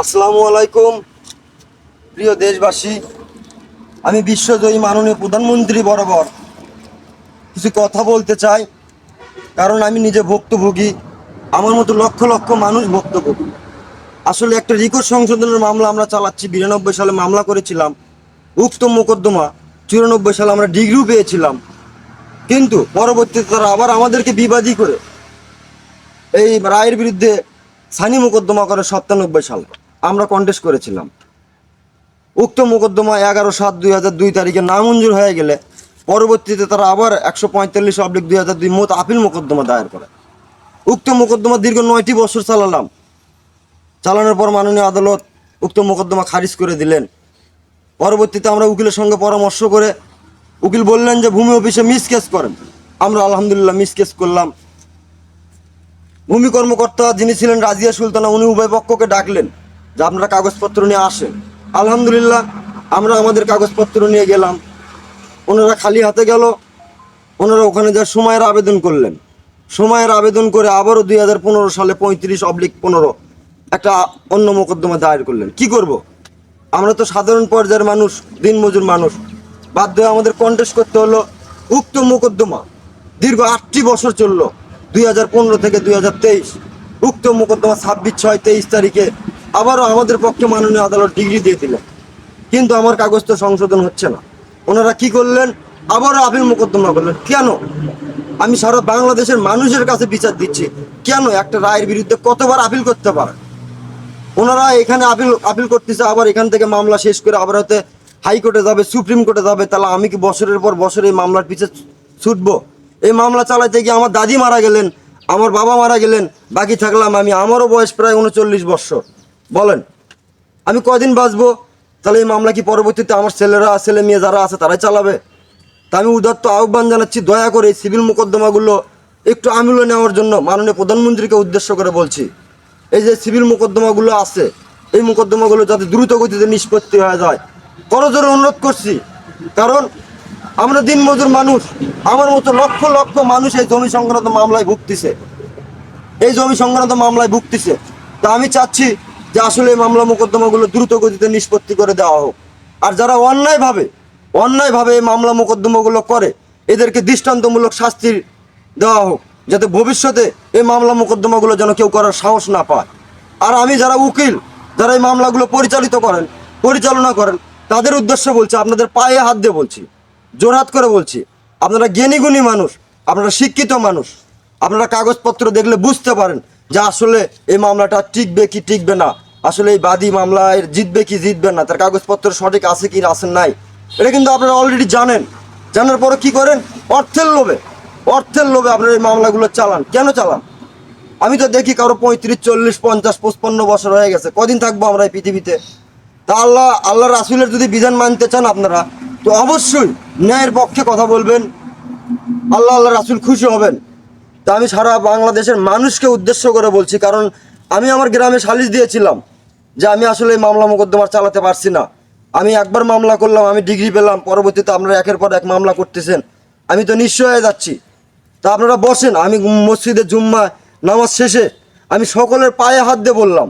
আসসালামু আলাইকুম, প্রিয় দেশবাসী। আমি বিশ্বজয়ী মাননীয় প্রধানমন্ত্রী বরাবর কিছু কথা বলতে চাই, কারণ আমি নিজে ভুক্তভোগী। আমার মতো লক্ষ লক্ষ মানুষ ভুক্তভোগী। আসলে একটা রিকোর্ড সংশোধনের মামলা আমরা চালাচ্ছি, বিরানব্বই সালে মামলা করেছিলাম। উক্ত মোকদ্দমা চুরানব্বই সালে আমরা ডিগ্রিও পেয়েছিলাম। কিন্তু পরবর্তীতে তারা আবার আমাদেরকে বিবাদী করে। এই রায়ের বিরুদ্ধে সানি মোকদ্দমা করে সাতানব্বই সালে। আমরা কন্টেস্ট করেছিলাম। উক্ত মোকদ্দমা এগারো সাত দুই হাজার দুই তারিখে নামঞ্জুর হয়ে গেলে পরবর্তীতে তারা আবার একশো পঁয়তাল্লিশ অব্লিক দুই হাজার দুই মত আপিল মোকদ্দমা দায়ের করে। উক্ত মোকদ্দমা দীর্ঘ নয়টি বছর চালালাম। চালানোর পর মাননীয় আদালত উক্ত মোকদ্দমা খারিজ করে দিলেন। পরবর্তীতে আমরা উকিলের সঙ্গে পরামর্শ করে উকিল বললেন যে, ভূমি অফিসে মিস কেস করেন। আমরা আলহামদুলিল্লাহ মিস কেস করলাম। ভূমি কর্মকর্তা যিনি ছিলেন রাজিয়া সুলতানা, উনি উভয় পক্ষকে ডাকলেন যে আপনারা কাগজপত্র নিয়ে আসেন। আলহামদুলিল্লাহ, আমরা আমাদের কাগজপত্র নিয়ে গেলাম। ওনারা খালি হাতে গেল, ওনারা ওখানে যা সময়ের আবেদন করলেন। সময়ের আবেদন করে আবারও দুই হাজার পনেরো সালে পঁয়ত্রিশ অবলিক পনেরো একটা অন্য মোকদ্দমা দায়ের করলেন। কি করব। আমরা তো সাধারণ পর্যায়ের মানুষ, দিনমজুর মানুষ। বাধ্য হয়ে আমাদের কন্টেস্ট করতে হলো, উক্ত মোকদ্দমা দীর্ঘ আটটি বছর চলল। দুই হাজার পনেরো থেকে দুই হাজার তেইশ। উক্ত মোকদ্দমা ছাব্বিশ ছয় তেইশ তারিখে আবারও আমাদের পক্ষে মাননীয় আদালত ডিগ্রি দিয়ে দিলেন। কিন্তু আমার কাগজ তো সংশোধন হচ্ছে না। ওনারা কি করলেন? আবারও আপিল মোকদ্দমা করলেন। কেন? আমি সারা বাংলাদেশের মানুষের কাছে বিচার দিচ্ছি। কেন একটা রায়ের বিরুদ্ধে কতবার আপিল করতে পারে? ওনারা এখানে আপিল আপিল করতেছে, আবার এখান থেকে মামলা শেষ করে আবার হয়তো হাইকোর্টে যাবে, সুপ্রিম কোর্টে যাবে। তাহলে আমি কি বছরের পর বছর এই মামলার পিছে ছুটবো? এই মামলা চালাতে গিয়ে আমার দাদি মারা গেলেন, আমার বাবা মারা গেলেন, বাকি থাকলাম আমি। আমারও বয়স প্রায় উনচল্লিশ বছর। বলেন, আমি কদিন বাঁচবো? তাহলে এই মামলা কি পরবর্তীতে আমার ছেলেরা, ছেলে মেয়ে যারা আছে তারাই চালাবে? তা আমি উদাত্ত আহ্বান জানাচ্ছি, দয়া করে সিভিল মোকদ্দমাগুলো একটু আমলে নেওয়ার জন্য মাননীয় প্রধানমন্ত্রীকে উদ্দেশ্য করে বলছি। এই যে সিভিল মোকদ্দমাগুলো আছে, এই মোকদ্দমাগুলো যাতে দ্রুত গতিতে নিষ্পত্তি হয়ে যায়, করজোরে অনুরোধ করছি। কারণ আমরা দিনমজুর মানুষ। আমার মতো লক্ষ লক্ষ মানুষ এই জমি সংক্রান্ত মামলায় ভুগতেছে। এই জমি সংক্রান্ত মামলায় ভুগতেছে। তা আমি চাচ্ছি যে আসলে এই মামলা মোকদ্দমাগুলো দ্রুত গতিতে নিষ্পত্তি করে দেওয়া হোক। আর যারা অন্যায়ভাবে অন্যায়ভাবে এই মামলা মোকদ্দমাগুলো করে, এদেরকে দৃষ্টান্তমূলক শাস্তি দেওয়া হোক, যাতে ভবিষ্যতে এই মামলা মোকদ্দমাগুলো যেন কেউ করার সাহস না পায়। আর আমি যারা উকিল, যারা এই মামলাগুলো পরিচালিত করেন, পরিচালনা করেন, তাদের উদ্দেশ্য বলছি, আপনাদের পায়ে হাত দিয়ে বলছি জোরহাত করে বলছি, আপনারা জ্ঞানীগুণী মানুষ, আপনারা শিক্ষিত মানুষ, আপনারা কাগজপত্র দেখলে বুঝতে পারেন যে আসলে এই মামলাটা টিকবে কি টিকবে না। আসলে এই বাদী মামলায় জিতবে কি জিতবে না, তার কাগজপত্র সঠিক আছে কি আছে নাই, এটা কিন্তু আপনারা অলরেডি জানেন। জানার পরে কি করেন? অর্থের লোভে অর্থের লোভে আপনারা এই মামলাগুলো চালান। কেন চালান? আমি তো দেখি কারও পঁয়ত্রিশ, চল্লিশ, পঞ্চাশ, পঁচপান্ন বছর হয়ে গেছে, কদিন থাকব আমরা এই পৃথিবীতে? তা আল্লাহ আল্লাহ রাসুলের যদি বিধান মানতে চান আপনারা তো অবশ্যই ন্যায়ের পক্ষে কথা বলবেন, আল্লাহ আল্লাহ রাসুল খুশি হবেন। তা আমি সারা বাংলাদেশের মানুষকে উদ্দেশ্য করে বলছি, কারণ আমি আমার গ্রামে সালিশ দিয়েছিলাম যে আমি আসলে এই মামলা মোকদ্দমা চালাতে পারছি না। আমি একবার মামলা করলাম, আমি ডিগ্রি পেলাম, পরবর্তীতে আপনারা একের পর এক মামলা করতেছেন। আমি তো নিশ্চয় হয়ে যাচ্ছি। তা আপনারা বসেন, আমি মসজিদে জুম্মা নামাজ শেষে আমি সকলের পায়ে হাত দিয়ে বললাম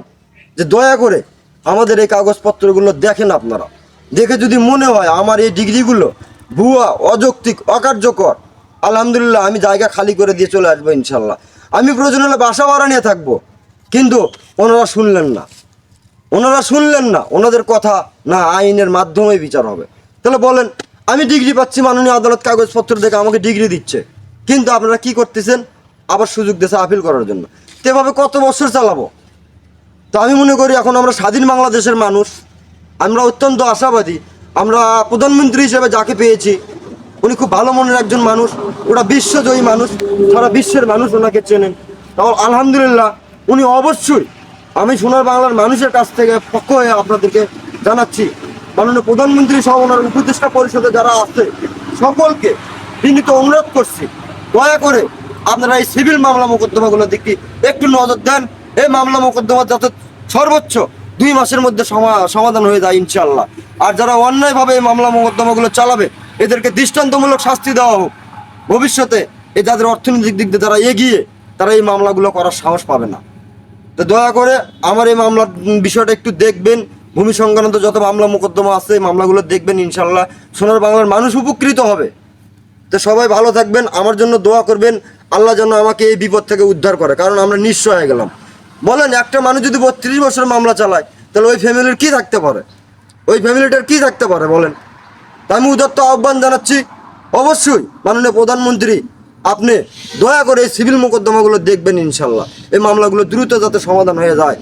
যে দয়া করে আমাদের এই কাগজপত্রগুলো দেখেন আপনারা। দেখে যদি মনে হয় আমার এই ডিগ্রিগুলো ভুয়া, অযৌক্তিক, অকার্যকর, আলহামদুলিল্লাহ আমি জায়গা খালি করে দিয়ে চলে আসব ইনশাল্লাহ। আমি প্রয়োজন হলে বাসা ভাড়া নিয়ে থাকব, কিন্তু ওনারা শুনলেন না। ওনারা শুনলেন না, ওনাদের কথা না আইনের মাধ্যমে বিচার হবে। তাহলে বলেন, আমি ডিগ্রি পাচ্ছি, মাননীয় আদালত কাগজপত্র দেখে আমাকে ডিগ্রি দিচ্ছে, কিন্তু আপনারা কি করতেছেন? আবার সুযোগ দিয়েছে আপিল করার জন্য। তো এভাবে কত বছর চালাবো? তো আমি মনে করি এখন আমরা স্বাধীন বাংলাদেশের মানুষ আমরা অত্যন্ত আশাবাদী। আমরা প্রধানমন্ত্রী হিসেবে যাকে পেয়েছি, উনি খুব ভালো মনের একজন মানুষ ওরা বিশ্বজয়ী মানুষ, সারা বিশ্বের মানুষ ওনাকে চেনেন। তাহলে আলহামদুলিল্লাহ, উনি অবশ্যই আমি সোনার বাংলার মানুষের কাছ থেকে পক্ষ হয়ে আপনাদেরকে জানাচ্ছি। মাননীয় প্রধানমন্ত্রী সহ ওনার উপদেষ্টা পরিষদে যারা আছে, সকলকে বিনীত অনুরোধ করছি, দয়া করে আপনারা এই সিভিল মামলা মোকদ্দমাগুলোর দিকে একটু নজর দেন। এই মামলা মোকদ্দমা যাতে সর্বোচ্চ দুই মাসের মধ্যে সমা- সমাধান হয়ে যায় ইনশাল্লাহ আর যারা অন্যায়ভাবে এই মামলা মোকদ্দমাগুলো চালাবে, এদেরকে দৃষ্টান্তমূলক শাস্তি দেওয়া হোক। ভবিষ্যতে এই যাদের অর্থনৈতিক দিক দিয়ে যারা এগিয়ে, তারা এই মামলাগুলো করার সাহস পাবে না। তো দয়া করে আমার এই মামলার বিষয়টা একটু দেখবেন। ভূমি সংক্রান্ত যত মামলা মোকদ্দমা আছে, এই মামলাগুলো দেখবেন ইনশাল্লাহ সোনার বাংলার মানুষ উপকৃত হবে। তো সবাই ভালো থাকবেন। আমার জন্য দোয়া করবেন। আল্লাহ যেন আমাকে এই বিপদ থেকে উদ্ধার করে, কারণ আমরা নিঃস্ব হয়ে গেলাম। বলেন, একটা মানুষ যদি বত্রিশ বছর মামলা চালায়, তাহলে ওই ফ্যামিলির কি থাকতে পারে? ওই ফ্যামিলিটার কি থাকতে পারে বলেন? আমি উদত্ত আহ্বান জানাচ্ছি, অবশ্যই মাননীয় প্রধানমন্ত্রী, আপনি দয়া করে এই সিভিল মোকদ্দমাগুলো দেখবেন ইনশাল্লাহ এই মামলাগুলো দ্রুত যাতে সমাধান হয়ে যায়।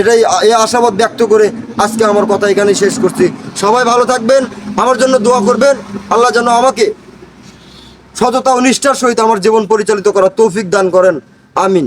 এটাই এই আশাবাদ ব্যক্ত করে আজকে আমার কথা এখানে শেষ করছি। সবাই ভালো থাকবেন, আমার জন্য দোয়া করবেন। আল্লাহ যেন আমাকে সততা ও নিষ্ঠার সহিত আমার জীবন পরিচালিত করার তৌফিক দান করেন। আমিন।